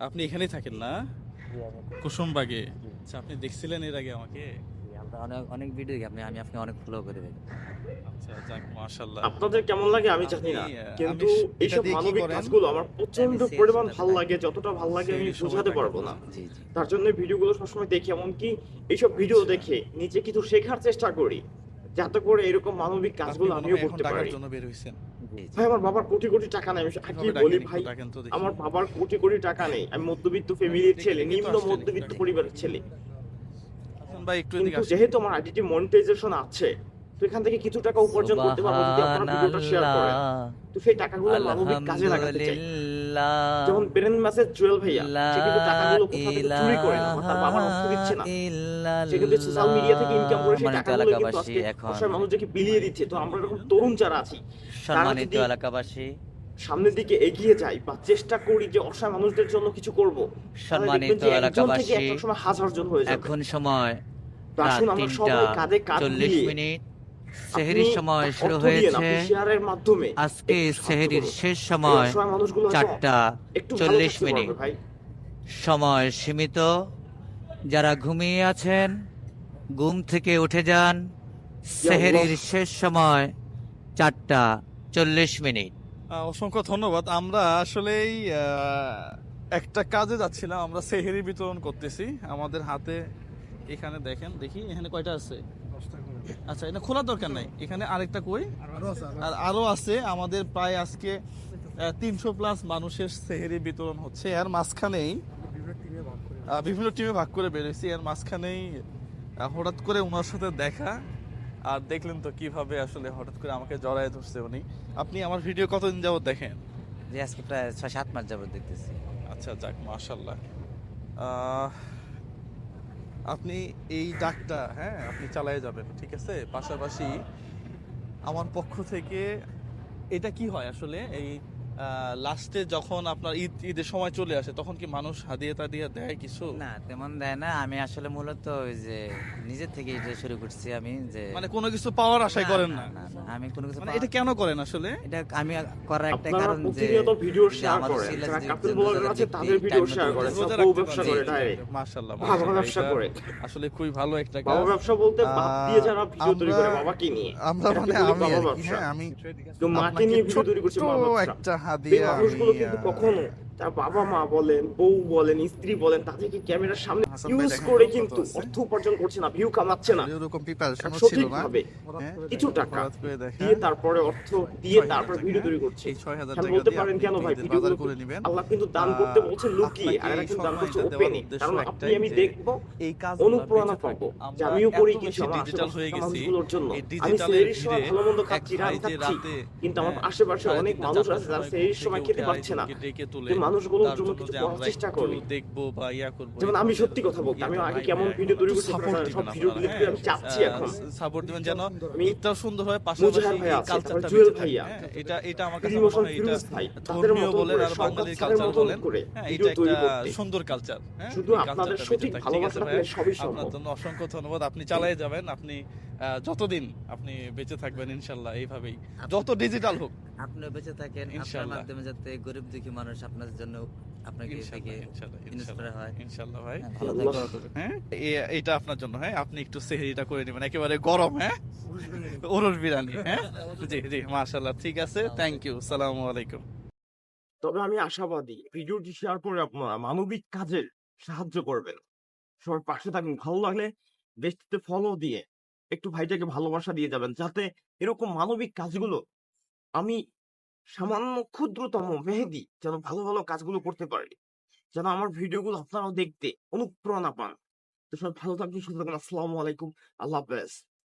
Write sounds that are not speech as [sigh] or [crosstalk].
আপনি এখানেই থাকেন না? কুসুমবাগে। আচ্ছা আপনি দেখছিলেন এর আগে আমাকে? অনেক অনেক ভিডিও আপনি আমি আপনি অনেক ফলো করে দেখি আচ্ছা যাক মাশাআল্লাহ। আপনাদের কেমন লাগে? আমি জানি না। কিন্তু এইসব মানবিক কাজগুলো আমার প্রচণ্ড পরিমাণ ভালো লাগে যতটা ভালো লাগে আমি বোঝাতে পারব না। জি জি। তার জন্য ভিডিওগুলো সবসময় দেখি এমনকি এইসব ভিডিও আচ্ছা। দেখে নিজে কিছু শেখার চেষ্টা করি। যাতে করে এরকম মানবিক কাজগুলো আমিও করতে পারি। জন্য বের হইছেন জি জি। ভাই আমার বাবার কোটি কোটি টাকা নেই আমি বলি ভাই। আমার বাবার কোটি কোটি টাকা নেই আমি মধ্যবিত্ত ফ্যামিলির ছেলে নিম্ন মধ্যবিত্ত পরিবারের ছেলে। ভাই একটু এদিকে কিন্তু যেহেতু আমার আইডিটি মনিটাইজেশন আছে তো এখান থেকে কিছু টাকা উপার্জন করতে পারব যদি আপনারা ভিডিওটা শেয়ার করেন। তো সেই টাকাগুলো মানবিক কাজে লাগাতে চাই। যেমন ব্রেন ম্যাসেজ জুয়েল ভাইয়া সে কিন্তু টাকাগুলো কোথা থেকে চুরি করে না তার বাবার অর্থ দিচ্ছে না। সে কিন্তু সোশ্যাল মিডিয়া থেকে ইনকাম করে সেই টাকাগুলো কিন্তু আজকে এখন অসহায় মানুষদেরকে বিলিয়ে দিচ্ছে। তো আমরা এরকম তরুণ যারা আছি সম্মানিত এলাকাবাসী সামনের দিকে এগিয়ে যাই বা চেষ্টা করি যে অসহায় মানুষদের জন্য কিছু করব সম্মানিত এলাকাবাসী একটা সময় হাজার জন যাবে। এখন সময় আসুন আমরা সবাই কাঁধে কাঁধ মিলিয়ে সেহেরির সময় শুরু হয়েছে। আজকে সেহেরির শেষ সময় চারটা চল্লিশ মিনিট। সময় সীমিত। যারা ঘুমিয়ে আছেন ঘুম থেকে উঠে যান সেহেরির শেষ সময় চারটা চল্লিশ মিনিট। আহ, অসংখ্য ধন্যবাদ। আমরা আসলেই আহ, একটা কাজে যাচ্ছিলাম আমরা সেহেরি বিতরণ করতেছি। আমাদের হাতে এখানে দেখেন দেখি এখানে কয়টা আছে? আচ্ছা এটা খোলার দরকার নাই। এখানে আরেকটা কই? আর আরও আছে। আমাদের প্রায় আজকে তিনশো প্লাস মানুষের সেহেরি বিতরণ হচ্ছে। এর মাঝখানেই বিভিন্ন টিমে ভাগ করে বেরোয়েছি এর মাঝখানেই হঠাৎ করে ওনার সাথে দেখা। আর দেখলেন তো কীভাবে আসলে হঠাৎ করে আমাকে জড়ায় ধরছে উনি। আপনি আমার ভিডিও কতদিন যাবত দেখেন? যে আজকে প্রায় ছয় সাত মাস যাবত দেখতেছি। আচ্ছা যাক মাশাল্লাহ আপনি এই ডাকটা হ্যাঁ আপনি চালায় যাবেন, ঠিক আছে? পাশাপাশি আমার পক্ষ থেকে, এটা কি হয় আসলে? এই লাস্টে যখন আপনার ঈদ ঈদের সময় চলে আসে তখন কি মানুষ হাদিয়ে তাদিয়ে দেয় কিছু? না তেমন দেয় না। আমি আসলে মূলত ওই যে নিজের থেকে এটা শুরু করছি আমি যে মানে কোনো কিছু পাওয়ার আশাই করেন না আমি কোনো কিছু মানে এটা কেন করেন আসলে? এটা আমি করার একটা কারণ যে ভিডিও শেয়ার করেন। যারা ব্লগার আছে তাদের ভিডিও শেয়ার করে সব ব্যবসা করে ডাইরেক্ট বাবা মাশাল্লাহ, ব্যবসা করে। আসলে খুবই ভালো একটা বাবা ব্যবসা বলতে বাপ দিয়ে যারা ভিডিও তৈরি করে বাবাকে নিয়ে। আমরা মানে আমি বাবা। হ্যাঁ আমি তো মাকে নিয়ে ভিডিও তৈরি করছে ব্যবসা। একটা এই হাদিয়া মানুষগুলো আমি, কিন্তু আহ, কখনো তার বাবা মা বলেন বউ বলেন স্ত্রী বলেন তাদেরকে ক্যামেরার সামনে ইউজ করে কিন্তু অর্থ উপার্জন করছে না ভিউ কামাচ্ছে না। সঠিকভাবে হ্যাঁ? কিছু টাকা দেখা, দিয়ে তারপরে অর্থ দিয়ে তারপর ভিডিও তৈরি করছে। হ্যাঁ, টাকা বলতে পারেন কেন ভাই? ভিডিও করে নেবেন। আল্লাহ কিন্তু দান করতে বলছে লুকিয়ে আর এরা কিন্তু দান করছে ওপেনে কারণ আপনি আমি দেখব এই কাজ অনুপ্রেরণা পাবো। যে আমিও করি কিছু আমার ডিজিটাল হয়ে গেছি। মানুষগুলোর জন্য। আমি ডিজিটালের সময় ভালো মন্দ খাচ্ছি রাত খাচ্ছি। কিন্তু আমার হ্যাঁ, আশেপাশে অনেক মানুষ আছে যারা সময় সময় খেতে পারছে না। মানুষগুলোর জন্য কিছু করার চেষ্টা করি দেখব বা ইয়া করব যেমন আমি সত্যি কথা বলতে আমি আগে কেমন ভিডিও তৈরি করছি সব ভিডিও করে আমি চাচ্ছি এখন। সাপোর্ট দিবেন যেন আমি সুন্দর হয় পাশাপাশি কালচারটা জুয়েল ভাইয়া, হ্যাঁ, এটা এটা আমার কাছে মনে হয় এটা ধর্মীয় বলেন আর বাঙালির কালচার বলেন। হ্যাঁ এটা একটা সুন্দর কালচার হ্যাঁ শুধু আপনাদের সঠিক ভালোবাসা সবই আপনার জন্য অসংখ্য ধন্যবাদ। আপনি চালিয়ে যাবেন আপনি যতদিন আপনি বেঁচে থাকবেন ইনশাল্লাহ এইভাবেই। যত ডিজিটাল হোক। আপনিও বেঁচে থাকেন আপনার মাধ্যমে যাতে গরিব দুঃখী মানুষ আপনার জন্য হয়। ইনশাল্লাহ ভাই। হ্যাঁ, ভালো আল্লাহ। থাকবেন হ্যাঁ এ- এটা আপনার জন্য হ্যাঁ আপনি একটু সেহরিটা করে নেবেন একেবারে গরম হ্যাঁ? ওরস বিরিয়ানি। হ্যাঁ? [laughs] জি জি মাশাল্লাহ ঠিক আছে থ্যাংক ইউ সালামু আলাইকুম। তবে আমি আশাবাদী ভিডিওটি শেয়ার করে আপনারা মানবিক কাজের সাহায্য করবেন। সবার পাশে থাকুন ভালো লাগলে দেশটিতে ফলো দিয়ে একটু ভাইটাকে ভালোবাসা দিয়ে যাবেন, যাতে এরকম মানবিক কাজগুলো আমি সামান্য ক্ষুদ্রতম মেহেদি যেন ভালো ভালো কাজগুলো করতে পারি। যেন আমার ভিডিওগুলো আপনারাও দেখতে অনুপ্রেরণা পান। তো সবাই ভালো থাকবেন থাকবেন। আসসালামু আলাইকুম। আল্লাহ হাফেজ।